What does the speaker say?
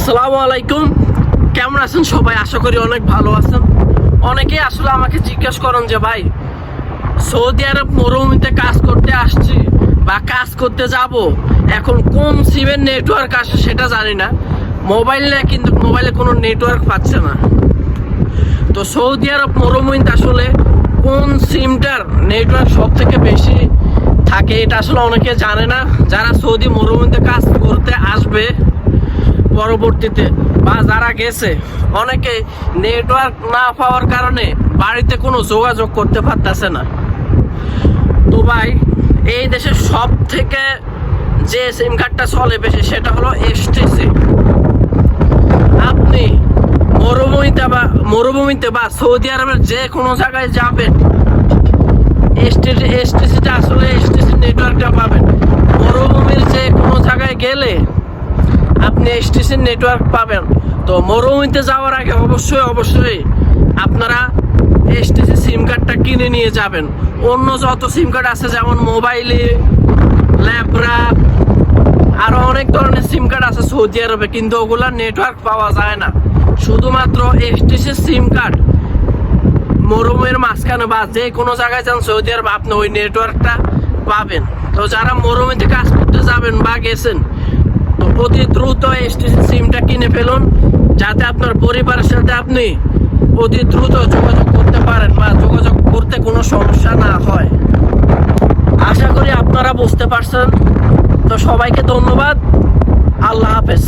আসসালামু আলাইকুম। কেমন আছেন সবাই? আশা করি অনেক ভালো আছেন। অনেকেই আসলে আমাকে জিজ্ঞেস করেন যে, ভাই, সৌদি আরব মরুভূমিতে কাজ করতে আসছি বা কাজ করতে যাব। এখন কোন সিমের নেটওয়ার্ক আসে সেটা জানি না। মোবাইলে কিন্তু মোবাইলে কোনো নেটওয়ার্ক পাচ্ছে না। তো সৌদি আরব মরুভূমিতে আসলে কোন সিমটার নেটওয়ার্ক সব থেকে বেশি থাকে, এটা আসলে অনেকে জানে না। যারা সৌদি মরুভূমিতে কাজ করতে আসবে পরবর্তীতে বা যারা গেছে, অনেকে নেটওয়ার্ক না পাওয়ার কারণে বাড়িতে কোনো যোগাযোগ করতে পারতেছে না। ভাই, এই দেশের সব থেকে যে সিম কার্ডটা চলে বেশি, সেটা হলো এসটিসি আপনি মরুভূমিতে বা মরুভূমিতে বা সৌদি আরবের যে কোনো জায়গায় যাবেন এসটিসি নেটওয়ার্ক পাবেন। তো মরুভূমিতে যাওয়ার আগে অবশ্যই অবশ্যই আপনারা এসটিসি সিম কার্ডটা কিনে নিয়ে যাবেন। অন্য যত সিম কার্ড আছে, যেমন মোবাইলে ল্যাপটপ আরও অনেক ধরনের সিম কার্ড আছে সৌদি আরবে, কিন্তু ওগুলার নেটওয়ার্ক পাওয়া যায় না। শুধুমাত্র এসটিসি সিম কার্ড মরুভূমির মাঝখানে বা যে কোনো জায়গায় যান সৌদি আরব, আপনি ওই নেটওয়ার্কটা পাবেন। তো যারা মরুভূমিতে কাজ করতে যাবেন বা গেছেন তো অতি দ্রুত এসটিসি সিমটা কিনে ফেলুন, যাতে আপনার পরিবারের সাথে আপনি অতি দ্রুত যোগাযোগ করতে পারেন বা যোগাযোগ করতে কোনো সমস্যা না হয়। আশা করি আপনারা বুঝতে পারছেন। তো সবাইকে ধন্যবাদ। আল্লাহ হাফেজ।